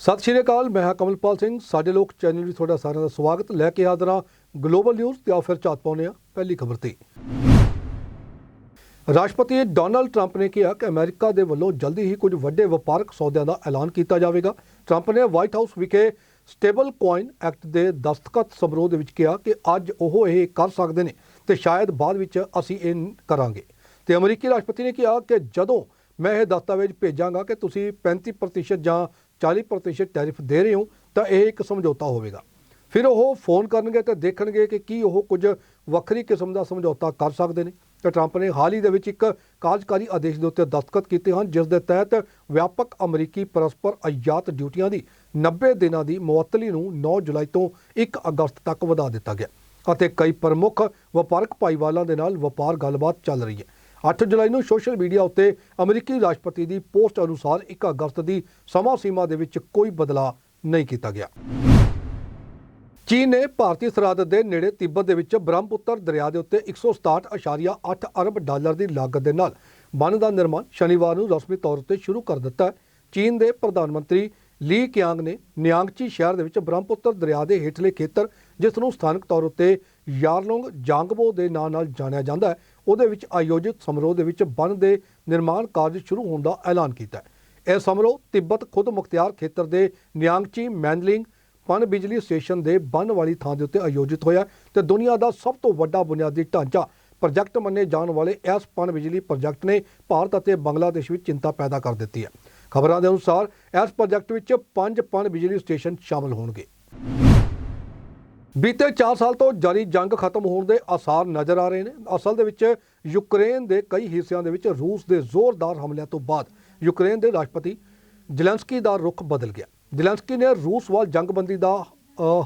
ਸਤਿ ਸ਼੍ਰੀ ਅਕਾਲ, ਮੈਂ ਹਾਂ ਕਮਲਪਾਲ ਸਿੰਘ। ਸਾਡੇ ਲੋਕ ਚੈਨਲ ਵਿੱਚ ਤੁਹਾਡਾ ਸਾਰਿਆਂ ਦਾ ਸਵਾਗਤ। ਲੈ ਕੇ ਹਾਜ਼ਰ ਹਾਂ ਗਲੋਬਲ ਨਿਊਜ਼ ਤੇ ਆ ਫਿਰ ਝਾਤ ਪਾਉਂਦੇ ਹਾਂ ਪਹਿਲੀ ਖਬਰ ਤੇ। ਰਾਸ਼ਟਰਪਤੀ ਡੋਨਲਡ ਟਰੰਪ ਨੇ ਕਿਹਾ ਕਿ ਅਮਰੀਕਾ ਦੇ ਵੱਲੋਂ ਜਲਦੀ ਹੀ ਕੁਝ ਵੱਡੇ ਵਪਾਰਕ ਸੌਦਿਆਂ ਦਾ ਐਲਾਨ ਕੀਤਾ ਜਾਵੇਗਾ। ਟਰੰਪ ਨੇ ਵਾਈਟ ਹਾਊਸ ਵਿਖੇ ਸਟੇਬਲ ਕੋਇਨ ਐਕਟ ਦੇ ਦਸਤਖਤ ਸਮਾਰੋਹ ਦੇ ਵਿੱਚ ਕਿਹਾ ਕਿ ਅੱਜ ਉਹ ਇਹ ਕਰ ਸਕਦੇ ਨੇ ਤੇ ਸ਼ਾਇਦ ਬਾਅਦ ਵਿੱਚ ਅਸੀਂ ਇਹ ਕਰਾਂਗੇ। ਤੇ ਅਮਰੀਕੀ ਰਾਸ਼ਟਰਪਤੀ ਨੇ ਕਿਹਾ ਕਿ ਜਦੋਂ ਮੈਂ ਇਹ ਦਸਤਾਵੇਜ਼ ਭੇਜਾਂਗਾ ਕਿ ਤੁਸੀਂ 35% ਜਾਂ 40% ਟੈਰਿਫ ਦੇ ਰਹੇ ਹੋ, ਤਾਂ ਇਹ ਇੱਕ ਸਮਝੌਤਾ ਹੋਵੇਗਾ। ਫਿਰ ਉਹ ਫੋਨ ਕਰਨਗੇ ਤੇ ਦੇਖਣਗੇ ਕਿ ਕੀ ਉਹ ਕੁਝ ਵੱਖਰੀ ਕਿਸਮ ਦਾ ਸਮਝੌਤਾ ਕਰ ਸਕਦੇ ਨੇ। ਤੇ ਟਰੰਪ ਨੇ ਹਾਲ ਹੀ ਦੇ ਵਿੱਚ ਇੱਕ ਕਾਰਜਕਾਰੀ ਆਦੇਸ਼ ਦੇ ਉੱਤੇ ਦਸਤਖਤ ਕੀਤੇ ਹਨ, ਜਿਸ ਦੇ ਤਹਿਤ ਵਿਆਪਕ ਅਮਰੀਕੀ ਪਰਸਪਰ ਆਯਾਤ ਡਿਊਟੀਆਂ ਦੀ 90 ਦਿਨਾਂ ਦੀ ਮੁਅੱਤਲੀ ਨੂੰ 9 ਜੁਲਾਈ ਤੋਂ 1 ਅਗਸਤ ਤੱਕ ਵਧਾ ਦਿੱਤਾ ਗਿਆ। ਅਤੇ ਕਈ ਪ੍ਰਮੁੱਖ ਵਪਾਰਕ ਭਾਈਵਾਲਾਂ ਦੇ ਨਾਲ ਵਪਾਰ ਗੱਲਬਾਤ ਚੱਲ ਰਹੀ ਹੈ। 8 ਜੁਲਾਈ ਨੂੰ ਸੋਸ਼ਲ ਮੀਡੀਆ ਉੱਤੇ ਅਮਰੀਕੀ ਰਾਸ਼ਟਰਪਤੀ ਦੀ ਪੋਸਟ ਅਨੁਸਾਰ 1 ਅਗਸਤ ਦੀ ਸਮਾਂ ਸੀਮਾ ਦੇ ਵਿੱਚ ਕੋਈ ਬਦਲਾਅ ਨਹੀਂ ਕੀਤਾ ਗਿਆ। ਚੀਨ ਨੇ ਭਾਰਤੀ ਸਰਹੱਦ ਦੇ ਨੇੜੇ ਤਿੱਬਤ ਦੇ ਵਿੱਚ ਬ੍ਰਹਮਪੁੱਤਰ ਦਰਿਆ ਦੇ ਉੱਤੇ 167.8 ਅਰਬ ਡਾਲਰ ਦੀ ਲਾਗਤ ਦੇ ਨਾਲ ਬੰਨ ਦਾ ਨਿਰਮਾਣ ਸ਼ਨੀਵਾਰ ਨੂੰ ਰਸਮੀ ਤੌਰ ਉੱਤੇ ਸ਼ੁਰੂ ਕਰ ਦਿੱਤਾ। ਚੀਨ ਦੇ ਪ੍ਰਧਾਨ ਮੰਤਰੀ ਲੀ ਕਿਆਂਗ ਨੇ ਨਿਆਂਗਚੀ ਸ਼ਹਿਰ ਦੇ ਵਿੱਚ ਬ੍ਰਹਮਪੁੱਤਰ ਦਰਿਆ ਦੇ ਹੇਠਲੇ ਖੇਤਰ, ਜਿਸ ਨੂੰ ਸਥਾਨਕ ਤੌਰ ਉੱਤੇ ਯਾਰਲੋਂਗ ਜਾਂਗਬੋ ਦੇ ਨਾਂ ਨਾਲ ਜਾਣਿਆ ਜਾਂਦਾ ਹੈ ਉਹਦੇ ਵਿੱਚ ਆਯੋਜਿਤ ਸਮਾਰੋਹ ਦੇ ਵਿੱਚ ਬੰਨ ਦੇ ਨਿਰਮਾਣ ਕਾਰਜ ਸ਼ੁਰੂ ਹੋਣ ਦਾ ਐਲਾਨ ਕੀਤਾ ਹੈ। ਇਹ ਸਮਾਰੋਹ ਤਿੱਬਤ ਖੁਦ ਮੁਖਤਿਆਰ ਖੇਤਰ ਦੇ ਨਿਆਂਗਚੀ ਮੈਨਲਿੰਗ ਪਣ ਬਿਜਲੀ ਸਟੇਸ਼ਨ ਦੇ ਬੰਨ ਵਾਲੀ ਥਾਂ ਦੇ ਉੱਤੇ ਆਯੋਜਿਤ ਹੋਇਆ ਤੇ ਦੁਨੀਆ ਦਾ ਸਭ ਤੋਂ ਵੱਡਾ ਬੁਨਿਆਦੀ ਢਾਂਚਾ ਪ੍ਰੋਜੈਕਟ ਮੰਨੇ ਜਾਣ ਵਾਲੇ ਇਸ ਪਣ ਬਿਜਲੀ ਪ੍ਰੋਜੈਕਟ ਨੇ ਭਾਰਤ ਅਤੇ ਬੰਗਲਾਦੇਸ਼ ਵਿੱਚ ਚਿੰਤਾ ਪੈਦਾ ਕਰ ਦਿੱਤੀ ਹੈ। ਖਬਰਾਂ ਦੇ ਅਨੁਸਾਰ ਇਸ ਪ੍ਰੋਜੈਕਟ ਵਿੱਚ ਪੰਜ ਪਣ ਬਿਜਲੀ ਸਟੇਸ਼ਨ ਸ਼ਾਮਲ ਹੋਣਗੇ। ਬੀਤੇ 4 ਸਾਲ ਤੋਂ ਜਾਰੀ ਜੰਗ ਖਤਮ ਹੋਣ ਦੇ ਆਸਾਰ ਨਜ਼ਰ ਆ ਰਹੇ ਨੇ। ਅਸਲ ਦੇ ਵਿੱਚ ਯੂਕਰੇਨ ਦੇ ਕਈ ਹਿੱਸਿਆਂ ਦੇ ਵਿੱਚ ਰੂਸ ਦੇ ਜ਼ੋਰਦਾਰ ਹਮਲਿਆਂ ਤੋਂ ਬਾਅਦ ਯੂਕਰੇਨ ਦੇ ਰਾਸ਼ਟਰਪਤੀ ਜ਼ੈਲੈਂਸਕੀ ਦਾ ਰੁਖ ਬਦਲ ਗਿਆ। ਜ਼ੈਲੈਂਸਕੀ ਨੇ ਰੂਸ ਵੱਲ ਜੰਗਬੰਦੀ ਦਾ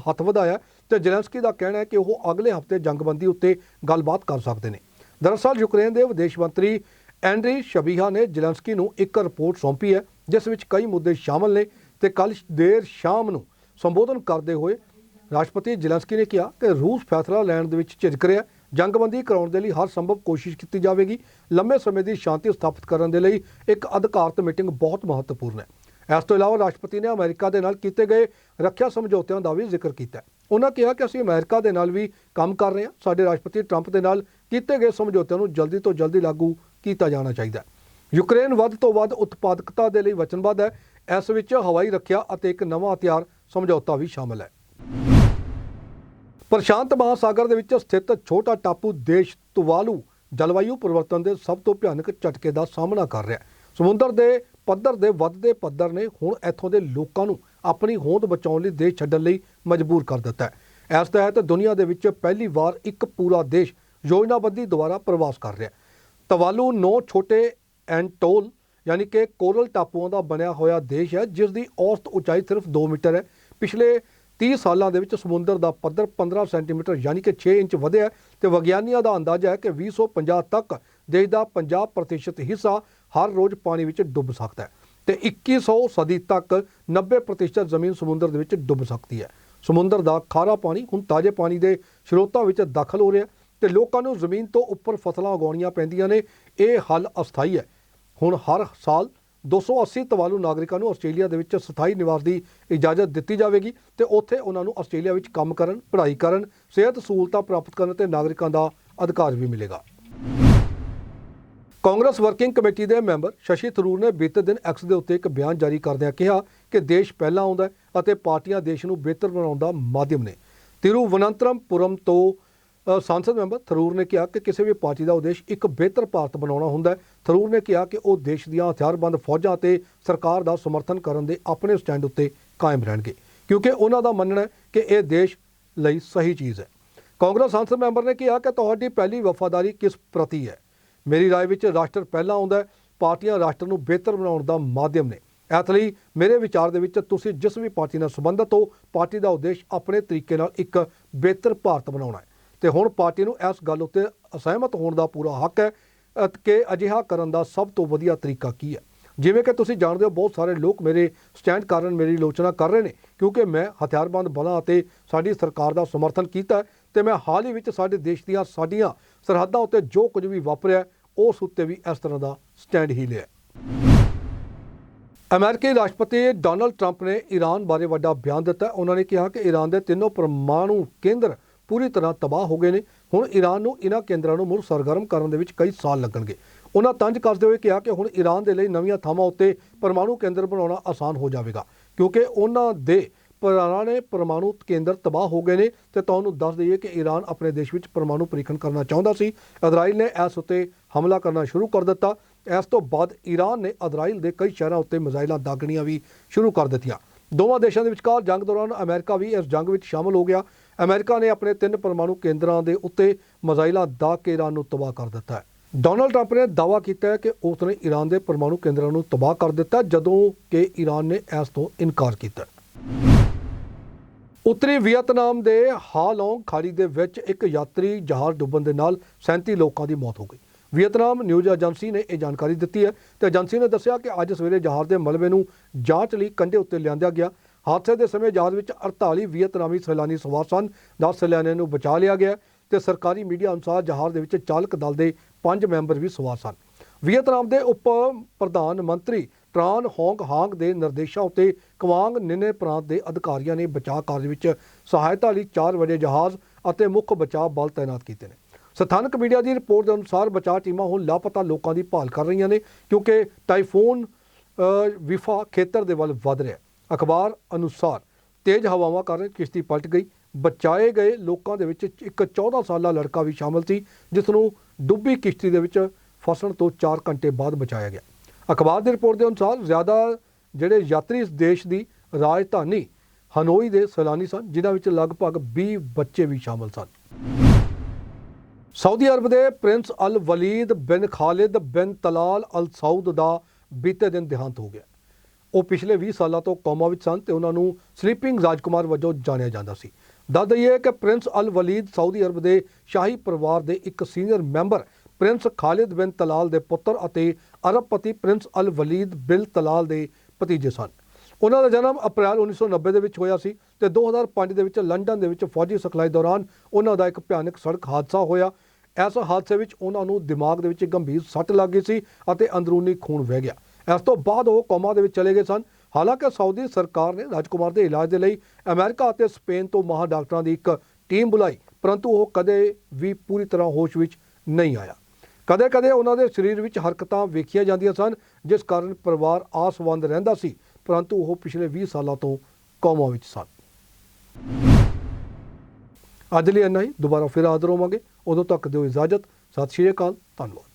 ਹੱਥ ਵਧਾਇਆ ਤੇ ਜ਼ੈਲੈਂਸਕੀ ਦਾ ਕਹਿਣਾ ਹੈ ਕਿ ਉਹ ਅਗਲੇ ਹਫ਼ਤੇ ਜੰਗਬੰਦੀ ਉੱਤੇ ਗੱਲਬਾਤ ਕਰ ਸਕਦੇ ਨੇ। ਦਰਅਸਲ ਯੂਕਰੇਨ ਦੇ ਵਿਦੇਸ਼ ਮੰਤਰੀ ਐਂਡਰੀ ਸ਼ਬੀਹਾ ਨੇ ਜ਼ੈਲੈਂਸਕੀ ਨੂੰ ਇੱਕ ਰਿਪੋਰਟ ਸੌਂਪੀ ਹੈ, ਜਿਸ ਵਿੱਚ ਕਈ ਮੁੱਦੇ ਸ਼ਾਮਲ ਨੇ ਤੇ ਕੱਲ ਦੇਰ ਸ਼ਾਮ ਨੂੰ ਸੰਬੋਧਨ ਕਰਦੇ ਹੋਏ ਰਾਸ਼ਟਰਪਤੀ ਜ਼ੈਲੈਂਸਕੀ ਨੇ ਕਿਹਾ ਕਿ ਰੂਸ ਫੈਸਲਾ ਲੈਣ ਦੇ ਵਿੱਚ ਝਿਜਕ ਰਿਹਾ ਜੰਗਬੰਦੀ ਕਰਾਉਣ ਦੇ ਲਈ ਹਰ ਸੰਭਵ ਕੋਸ਼ਿਸ਼ ਕੀਤੀ ਜਾਵੇਗੀ। ਲੰਮੇ ਸਮੇਂ ਦੀ ਸ਼ਾਂਤੀ ਸਥਾਪਿਤ ਕਰਨ ਦੇ ਲਈ ਇੱਕ ਅਧਿਕਾਰਤ ਮੀਟਿੰਗ ਬਹੁਤ ਮਹੱਤਵਪੂਰਨ ਹੈ। ਇਸ ਤੋਂ ਇਲਾਵਾ ਰਾਸ਼ਟਰਪਤੀ ਨੇ ਅਮਰੀਕਾ ਦੇ ਨਾਲ ਕੀਤੇ ਗਏ ਰੱਖਿਆ ਸਮਝੌਤਿਆਂ ਦਾ ਵੀ ਜ਼ਿਕਰ ਕੀਤਾ ਉਹਨਾਂ ਕਿਹਾ ਕਿ ਅਸੀਂ ਅਮਰੀਕਾ ਦੇ ਨਾਲ ਵੀ ਕੰਮ ਕਰ ਰਹੇ ਹਾਂ। ਸਾਡੇ ਰਾਸ਼ਟਰਪਤੀ ਟਰੰਪ ਦੇ ਨਾਲ ਕੀਤੇ ਗਏ ਸਮਝੌਤਿਆਂ ਨੂੰ ਜਲਦੀ ਤੋਂ ਜਲਦੀ ਲਾਗੂ ਕੀਤਾ ਜਾਣਾ ਚਾਹੀਦਾ ਹੈ। ਯੂਕਰੇਨ ਵੱਧ ਤੋਂ ਵੱਧ ਉਤਪਾਦਕਤਾ ਦੇ ਲਈ ਵਚਨਬੱਧ ਹੈ। ਇਸ ਵਿੱਚ ਹਵਾਈ ਰੱਖਿਆ ਅਤੇ ਇੱਕ ਨਵਾਂ ਹਥਿਆਰ ਸਮਝੌਤਾ ਵੀ ਸ਼ਾਮਲ ਹੈ। ਪ੍ਰਸ਼ਾਂਤ ਮਹਾਸਾਗਰ ਦੇ ਵਿੱਚ ਸਥਿਤ ਛੋਟਾ ਟਾਪੂ ਦੇਸ਼ ਤੁਵਾਲੂ ਜਲਵਾਯੂ ਪਰਿਵਰਤਨ ਦੇ ਸਭ ਤੋਂ ਭਿਆਨਕ ਝਟਕੇ ਦਾ ਸਾਹਮਣਾ ਕਰ ਰਿਹਾ ਹੈ। ਸਮੁੰਦਰ ਦੇ ਪੱਧਰ ਦੇ ਵੱਧਦੇ ਪੱਧਰ ਨੇ ਹੁਣ ਇੱਥੋਂ ਦੇ ਲੋਕਾਂ ਨੂੰ ਆਪਣੀ ਹੋਂਦ ਬਚਾਉਣ ਲਈ ਦੇਸ਼ ਛੱਡਣ ਲਈ ਮਜਬੂਰ ਕਰ ਦਿੱਤਾ ਹੈ। ਇਸ ਤਹਿਤ ਦੁਨੀਆ ਦੇ ਵਿੱਚ ਪਹਿਲੀ ਵਾਰ ਇੱਕ ਪੂਰਾ ਦੇਸ਼ ਯੋਜਨਾਬੰਦੀ ਦੁਆਰਾ ਪ੍ਰਵਾਸ ਕਰ ਰਿਹਾ ਹੈ। ਤਵਾਲੂ ਨੌ ਛੋਟੇ ਐਂਟੋਲ ਯਾਨੀ ਕਿ ਕੋਰਲ ਟਾਪੂਆਂ ਦਾ ਬਣਿਆ ਹੋਇਆ ਦੇਸ਼ ਹੈ, ਜਿਸ ਦੀ ਔਸਤ ਉਚਾਈ ਸਿਰਫ 2 ਮੀਟਰ ਹੈ। ਪਿਛਲੇ 30 ਸਾਲਾਂ ਦੇ ਵਿੱਚ ਸਮੁੰਦਰ ਦਾ ਪੱਧਰ 15 ਸੈਂਟੀਮੀਟਰ ਯਾਨੀ ਕਿ 6 ਇੰਚ ਵਧਿਆ ਹੈ ਤੇ ਵਿਗਿਆਨੀਆਂ ਦਾ ਅੰਦਾਜ਼ਾ ਹੈ ਕਿ 2050 ਤੱਕ ਦੇਸ਼ ਦਾ 50% ਹਿੱਸਾ ਹਰ ਰੋਜ਼ ਪਾਣੀ ਵਿੱਚ ਡੁੱਬ ਸਕਦਾ ਹੈ ਤੇ 2100 ਸਦੀ ਤੱਕ 90% ਜ਼ਮੀਨ ਸਮੁੰਦਰ ਦੇ ਵਿੱਚ ਡੁੱਬ ਸਕਦੀ ਹੈ। ਸਮੁੰਦਰ ਦਾ ਖਾਰਾ ਪਾਣੀ ਹੁਣ ਤਾਜ਼ੇ ਪਾਣੀ ਦੇ ਸਰੋਤਾਂ ਵਿੱਚ ਦਾਖਲ ਹੋ ਰਿਹਾ ਤੇ ਲੋਕਾਂ ਨੂੰ ਜ਼ਮੀਨ ਤੋਂ ਉੱਪਰ ਫਸਲਾਂ ਉਗਾਉਣੀਆਂ ਪੈਂਦੀਆਂ ਨੇ। ਇਹ ਹੱਲ ਅਸਥਾਈ ਹੈ। ਹੁਣ ਹਰ ਸਾਲ 280 ਤਵਾਲੂ ਨਾਗਰਿਕਾਂ ਨੂੰ ਆਸਟ੍ਰੇਲੀਆ ਦੇ ਵਿੱਚ ਸਥਾਈ ਨਿਵਾਸ ਦੀ ਇਜਾਜ਼ਤ ਦਿੱਤੀ ਜਾਵੇਗੀ ਤੇ ਉੱਥੇ ਉਹਨਾਂ ਨੂੰ ਆਸਟ੍ਰੇਲੀਆ ਵਿੱਚ ਕੰਮ ਕਰਨ, ਪੜ੍ਹਾਈ ਕਰਨ, ਸਿਹਤ ਸਹੂਲਤਾਂ ਪ੍ਰਾਪਤ ਕਰਨ ਤੇ ਨਾਗਰਿਕਾਂ ਦਾ ਅਧਿਕਾਰ ਵੀ ਮਿਲੇਗਾ। ਕਾਂਗਰਸ ਵਰਕਿੰਗ ਕਮੇਟੀ ਦੇ ਮੈਂਬਰ ਸ਼ਸ਼ੀ ਥਰੂਰ ਨੇ ਬੀਤੇ ਦਿਨ ਐਕਸ ਦੇ ਉੱਤੇ ਇੱਕ ਬਿਆਨ ਜਾਰੀ ਕਰਦਿਆਂ ਕਿਹਾ ਕਿ ਦੇਸ਼ ਪਹਿਲਾਂ ਆਉਂਦਾ ਅਤੇ ਪਾਰਟੀਆਂ ਦੇਸ਼ ਨੂੰ ਬਿਹਤਰ ਬਣਾਉਣ ਦਾ ਮਾਧਿਅਮ ਨੇ। ਤਿਰੂਵਨੰਤਰਮਪੁਰਮ ਤੋਂ ਸੰਸਦ ਮੈਂਬਰ ਥਰੂਰ ਨੇ ਕਿਹਾ ਕਿ ਕਿਸੇ ਵੀ ਪਾਰਟੀ ਦਾ ਉਦੇਸ਼ ਇੱਕ ਬਿਹਤਰ ਭਾਰਤ ਬਣਾਉਣਾ ਹੁੰਦਾ ਹੈ ਥਰੂਰ ਨੇ ਕਿਹਾ ਕਿ ਉਹ ਦੇਸ਼ ਦੀਆਂ ਹਥਿਆਰਬੰਦ ਫੌਜਾਂ ਅਤੇ ਸਰਕਾਰ ਦਾ ਸਮਰਥਨ ਕਰਨ ਦੇ ਆਪਣੇ ਸਟੈਂਡ ਉੱਤੇ ਕਾਇਮ ਰਹਿਣਗੇ ਕਿਉਂਕਿ ਉਹਨਾਂ ਦਾ ਮੰਨਣਾ ਹੈ ਕਿ ਇਹ ਦੇਸ਼ ਲਈ ਸਹੀ ਚੀਜ਼ ਹੈ ਕਾਂਗਰਸ ਸੰਸਦ ਮੈਂਬਰ ਨੇ ਕਿਹਾ ਕਿ ਤੁਹਾਡੀ ਪਹਿਲੀ ਵਫਾਦਾਰੀ ਕਿਸ ਪ੍ਰਤੀ ਹੈ ਮੇਰੀ رائے ਵਿੱਚ ਰਾਸ਼ਟਰ ਪਹਿਲਾਂ ਆਉਂਦਾ ਹੈ ਪਾਰਟੀਆਂ ਰਾਸ਼ਟਰ ਨੂੰ ਬਿਹਤਰ ਬਣਾਉਣ ਦਾ ਮਾਧਿਅਮ ਨੇ ਇਸ ਲਈ ਮੇਰੇ ਵਿਚਾਰ ਦੇ ਵਿੱਚ ਤੁਸੀਂ ਜਿਸ ਵੀ ਪਾਰਟੀ ਨਾਲ ਸੰਬੰਧਿਤ ਹੋ ਪਾਰਟੀ ਦਾ ਉਦੇਸ਼ ਆਪਣੇ ਤਰੀਕੇ ਨਾਲ ਇੱਕ ਬਿਹਤਰ ਭਾਰਤ ਬਣਾਉਣਾ ਹੈ ਤੇ ਹੁਣ ਪਾਰਟੀ ਨੂੰ ਇਸ ਗੱਲ ਉੱਤੇ ਅਸਹਿਮਤ ਹੋਣ ਦਾ ਪੂਰਾ ਹੱਕ ਹੈ ਕਿ ਅਜਿਹਾ ਕਰਨ ਦਾ ਸਭ ਤੋਂ ਵਧੀਆ ਤਰੀਕਾ ਕੀ ਹੈ? ਜਿਵੇਂ ਕਿ ਤੁਸੀਂ ਜਾਣਦੇ ਹੋ, ਬਹੁਤ ਸਾਰੇ ਲੋਕ ਮੇਰੇ ਸਟੈਂਡ ਕਾਰਨ ਮੇਰੀ ਆਲੋਚਨਾ ਕਰ ਰਹੇ ਨੇ, ਕਿਉਂਕਿ ਮੈਂ ਹਥਿਆਰਬੰਦ ਬਲਾਂ ਅਤੇ ਸਾਡੀ ਸਰਕਾਰ ਦਾ ਸਮਰਥਨ ਕੀਤਾ ਹੈ ਤੇ ਮੈਂ ਹਾਲ ਹੀ ਵਿੱਚ ਸਾਡੇ ਦੇਸ਼ ਦੀਆਂ ਸਾਡੀਆਂ ਸਰਹੱਦਾਂ ਉੱਤੇ ਜੋ ਕੁਝ ਵੀ ਵਾਪਰਿਆ ਉਸ ਉੱਤੇ ਵੀ ਇਸ ਤਰ੍ਹਾਂ ਦਾ ਸਟੈਂਡ ਹੀ ਲਿਆ ਅਮਰੀਕੀ ਰਾਸ਼ਟਰਪਤੀ ਡੋਨਲਡ ਟਰੰਪ ਨੇ ਈਰਾਨ ਬਾਰੇ ਵੱਡਾ ਬਿਆਨ ਦਿੱਤਾ ਉਹਨਾਂ ਨੇ ਕਿਹਾ ਕਿ ਈਰਾਨ ਦੇ ਤਿੰਨੋਂ ਪਰਮਾਣੂ ਕੇਂਦਰ ਪੂਰੀ ਤਰ੍ਹਾਂ ਤਬਾਹ ਹੋ ਗਏ ਨੇ। ਹੁਣ ਈਰਾਨ ਨੂੰ ਇਹਨਾਂ ਕੇਂਦਰਾਂ ਨੂੰ ਮੁੜ ਸਰਗਰਮ ਕਰਨ ਦੇ ਵਿੱਚ ਕਈ ਸਾਲ ਲੱਗਣਗੇ। ਉਹਨਾਂ ਤੰਜ ਕਰਦੇ ਹੋਏ ਕਿਹਾ ਕਿ ਹੁਣ ਈਰਾਨ ਦੇ ਲਈ ਨਵੀਆਂ ਥਾਵਾਂ ਉੱਤੇ ਪਰਮਾਣੂ ਕੇਂਦਰ ਬਣਾਉਣਾ ਆਸਾਨ ਹੋ ਜਾਵੇਗਾ, ਕਿਉਂਕਿ ਉਹਨਾਂ ਦੇ ਪੁਰਾਣੇ ਪਰਮਾਣੂ ਕੇਂਦਰ ਤਬਾਹ ਹੋ ਗਏ ਨੇ ਤੇ ਤੁਹਾਨੂੰ ਦੱਸ ਦਈਏ ਕਿ ਈਰਾਨ ਆਪਣੇ ਦੇਸ਼ ਵਿੱਚ ਪਰਮਾਣੂ ਪਰੀਖਣ ਕਰਨਾ ਚਾਹੁੰਦਾ ਸੀ। ਇਜ਼ਰਾਈਲ ਨੇ ਇਸ ਉੱਤੇ ਹਮਲਾ ਕਰਨਾ ਸ਼ੁਰੂ ਕਰ ਦਿੱਤਾ। ਇਸ ਤੋਂ ਬਾਅਦ ਈਰਾਨ ਨੇ ਇਜ਼ਰਾਈਲ ਦੇ ਕਈ ਸ਼ਹਿਰਾਂ ਉੱਤੇ ਮਿਜ਼ਾਈਲਾਂ ਦਾਗਣੀਆਂ ਵੀ ਸ਼ੁਰੂ ਕਰ ਦਿੱਤੀਆਂ। ਦੋਵਾਂ ਦੇਸ਼ਾਂ ਦੇ ਵਿਚਕਾਰ ਜੰਗ ਦੌਰਾਨ ਅਮਰੀਕਾ ਵੀ ਇਸ ਜੰਗ ਵਿੱਚ ਸ਼ਾਮਲ ਹੋ ਗਿਆ। ਅਮਰੀਕਾ ਨੇ ਆਪਣੇ ਤਿੰਨ ਪਰਮਾਣੂ ਕੇਂਦਰਾਂ ਦੇ ਉੱਤੇ ਮਜ਼ਾਇਲਾਂ ਦਾ ਕੇ ਈਰਾਨ ਨੂੰ ਤਬਾਹ ਕਰ ਦਿੱਤਾ ਹੈ। ਡੋਨਲਡ ਟਰੰਪ ਨੇ ਦਾਅਵਾ ਕੀਤਾ ਹੈ ਕਿ ਉਸ ਨੇ ਈਰਾਨ ਦੇ ਪਰਮਾਣੂ ਕੇਂਦਰਾਂ ਨੂੰ ਤਬਾਹ ਕਰ ਦਿੱਤਾ ਜਦੋਂ ਕਿ ਈਰਾਨ ਨੇ ਇਸ ਤੋਂ ਇਨਕਾਰ ਕੀਤਾ ਉੱਤਰੀ ਵੀਅਤਨਾਮ ਦੇ ਹਾਲੋਂਗ ਖਾੜੀ ਦੇ ਵਿੱਚ ਇੱਕ ਯਾਤਰੀ ਜਹਾਜ਼ ਡੁੱਬਣ ਦੇ ਨਾਲ 37 ਲੋਕਾਂ ਦੀ ਮੌਤ ਹੋ ਗਈ। ਵੀਅਤਨਾਮ ਨਿਊਜ਼ ਏਜੰਸੀ ਨੇ ਇਹ ਜਾਣਕਾਰੀ ਦਿੱਤੀ ਹੈ ਤੇ ਏਜੰਸੀ ਨੇ ਦੱਸਿਆ ਕਿ ਅੱਜ ਸਵੇਰੇ ਜਹਾਜ਼ ਦੇ ਮਲਬੇ ਨੂੰ ਜਾਂਚ ਲਈ ਕੰਢੇ ਉੱਤੇ ਲਿਆਂਦਾ ਗਿਆ। ਹਾਦਸੇ ਦੇ ਸਮੇਂ ਜਹਾਜ਼ ਵਿੱਚ 48 ਵੀਅਤਨਾਮੀ ਸੈਲਾਨੀ ਸਵਾਰ ਸਨ। 10 ਸੈਲਾਨੀਆਂ ਨੂੰ ਬਚਾ ਲਿਆ ਗਿਆ ਤੇ ਸਰਕਾਰੀ ਮੀਡੀਆ ਅਨੁਸਾਰ ਜਹਾਜ਼ ਦੇ ਵਿੱਚ ਚਾਲਕ ਦਲ ਦੇ 5 ਮੈਂਬਰ ਵੀ ਸਵਾਰ ਸਨ। ਵੀਅਤਨਾਮ ਦੇ ਉਪ ਪ੍ਰਧਾਨ ਮੰਤਰੀ ਟਰਾਨ ਹੋਂਗ ਹਾਂਗ ਦੇ ਨਿਰਦੇਸ਼ਾਂ ਉੱਤੇ ਕਵਾਂਗ ਨਿਨੇ ਪ੍ਰਾਂਤ ਦੇ ਅਧਿਕਾਰੀਆਂ ਨੇ ਬਚਾਅ ਕਾਰਜ ਵਿੱਚ ਸਹਾਇਤਾ ਲਈ 4 ਵਜੇ ਜਹਾਜ਼ ਅਤੇ ਮੁੱਖ ਬਚਾਅ ਬਲ ਤਾਇਨਾਤ ਕੀਤੇ ਨੇ। ਸਥਾਨਕ ਮੀਡੀਆ ਦੀ ਰਿਪੋਰਟ ਦੇ ਅਨੁਸਾਰ ਬਚਾਅ ਟੀਮਾਂ ਹੁਣ ਲਾਪਤਾ ਲੋਕਾਂ ਦੀ ਭਾਲ ਕਰ ਰਹੀਆਂ ਨੇ ਕਿਉਂਕਿ ਟਾਈਫੂਨ ਵਿਫਾ ਖੇਤਰ ਦੇ ਵੱਲ ਵਧ ਰਿਹਾ ਅਖਬਾਰ ਅਨੁਸਾਰ, ਤੇਜ਼ ਹਵਾਵਾਂ ਕਾਰਨ ਕਿਸ਼ਤੀ ਪਲਟ ਗਈ। ਬਚਾਏ ਗਏ ਲੋਕਾਂ ਦੇ ਵਿੱਚ ਇੱਕ 14 ਸਾਲਾ ਲੜਕਾ ਵੀ ਸ਼ਾਮਲ ਸੀ, ਜਿਸ ਨੂੰ ਡੁੱਬੀ ਕਿਸ਼ਤੀ ਦੇ ਵਿੱਚ ਫਸਣ ਤੋਂ 4 ਘੰਟੇ ਬਾਅਦ ਬਚਾਇਆ ਗਿਆ। ਅਖਬਾਰ ਦੀ ਰਿਪੋਰਟ ਦੇ ਅਨੁਸਾਰ, ਜ਼ਿਆਦਾ ਜਿਹੜੇ ਯਾਤਰੀ ਇਸ ਦੇਸ਼ ਦੀ ਰਾਜਧਾਨੀ ਹਨੋਈ ਦੇ ਸੈਲਾਨੀ ਸਨ, ਜਿਨ੍ਹਾਂ ਵਿੱਚ ਲਗਭਗ 20 ਬੱਚੇ ਵੀ ਸ਼ਾਮਲ ਸਨ। ਸਾਊਦੀ ਅਰਬ ਦੇ ਪ੍ਰਿੰਸ ਅਲ ਵਲੀਦ ਬਿਨ ਖਾਲਿਦ ਬਿਨ ਤਲਾਲ ਅਲ ਸਾਊਦ ਦਾ ਬੀਤੇ ਦਿਨ ਦੇਹਾਂਤ ਹੋ ਗਿਆ। ਉਹ ਪਿਛਲੇ 20 ਸਾਲਾਂ ਤੋਂ ਕੌਮਾ ਵਿੱਚ ਸਨ ਤੇ ਉਹਨਾਂ ਨੂੰ ਸਲੀਪਿੰਗ ਰਾਜਕੁਮਾਰ ਵਜੋਂ ਜਾਣਿਆ ਜਾਂਦਾ ਸੀ। ਦੱਸ ਦਈਏ ਕਿ ਪ੍ਰਿੰਸ ਅਲ ਵਲੀਦ ਸਾਊਦੀ ਅਰਬ ਦੇ ਸ਼ਾਹੀ ਪਰਿਵਾਰ ਦੇ ਇੱਕ ਸੀਨੀਅਰ ਮੈਂਬਰ ਪ੍ਰਿੰਸ ਖਾਲਿਦ ਬਿਨ ਤਲਾਲ ਦੇ ਪੁੱਤਰ ਅਤੇ ਅਰਬਪਤੀ ਪ੍ਰਿੰਸ ਅਲ ਵਲੀਦ ਬਿਲ ਤਲਾਲ ਦੇ ਭਤੀਜੇ ਸਨ। ਉਹਨਾਂ ਦਾ ਜਨਮ ਅਪ੍ਰੈਲ 1990 ਦੇ ਵਿੱਚ ਹੋਇਆ ਸੀ ਤੇ 2005 ਦੇ ਵਿੱਚ ਲੰਡਨ ਦੇ ਵਿੱਚ ਫੌਜੀ ਸਿਖਲਾਈ ਦੌਰਾਨ ਉਹਨਾਂ ਦਾ ਇੱਕ ਭਿਆਨਕ ਸੜਕ ਹਾਦਸਾ ਹੋਇਆ। ਇਸ ਹਾਦਸੇ ਵਿੱਚ ਉਹਨਾਂ ਨੂੰ ਦਿਮਾਗ ਦੇ ਵਿੱਚ ਗੰਭੀਰ ਸੱਟ ਲੱਗ ਗਈ ਸੀ ਅਤੇ ਅੰਦਰੂਨੀ ਖੂਨ ਵਹਿ ਗਿਆ। ਇਸ ਤੋਂ ਬਾਅਦ ਉਹ ਕੋਮਾ ਦੇ ਵਿੱਚ ਚਲੇ ਗਏ ਸਨ। ਹਾਲਾਂਕਿ ਸਾਊਦੀ ਸਰਕਾਰ ਨੇ ਰਾਜਕੁਮਾਰ ਦੇ ਇਲਾਜ ਦੇ ਲਈ ਅਮਰੀਕਾ ਅਤੇ ਸਪੇਨ ਤੋਂ ਮਾਹਰ ਡਾਕਟਰਾਂ ਦੀ ਇੱਕ ਟੀਮ ਬੁਲਾਈ, ਪਰੰਤੂ ਉਹ ਕਦੇ ਵੀ ਪੂਰੀ ਤਰ੍ਹਾਂ ਹੋਸ਼ ਵਿੱਚ ਨਹੀਂ ਆਇਆ। ਕਦੇ-ਕਦੇ ਉਹਨਾਂ ਦੇ ਸਰੀਰ ਵਿੱਚ ਹਰਕਤਾਂ ਵੇਖੀਆਂ ਜਾਂਦੀਆਂ ਸਨ, ਜਿਸ ਕਾਰਨ ਪਰਿਵਾਰ ਆਸਵੰਦ ਰਹਿੰਦਾ ਸੀ, ਪਰੰਤੂ ਉਹ ਪਿਛਲੇ 20 ਸਾਲਾਂ ਤੋਂ ਕੋਮਾ ਵਿੱਚ ਸਨ। ਅੱਜ ਲਈ ਇੰਨਾ ਹੀ। ਦੁਬਾਰਾ ਫਿਰ ਹਾਜ਼ਰ ਹੋਵਾਂਗੇ। ਉਦੋਂ ਤੱਕ ਦਿਓ ਇਜਾਜ਼ਤ। ਸਤਿ ਸ਼੍ਰੀ ਅਕਾਲ। ਧੰਨਵਾਦ।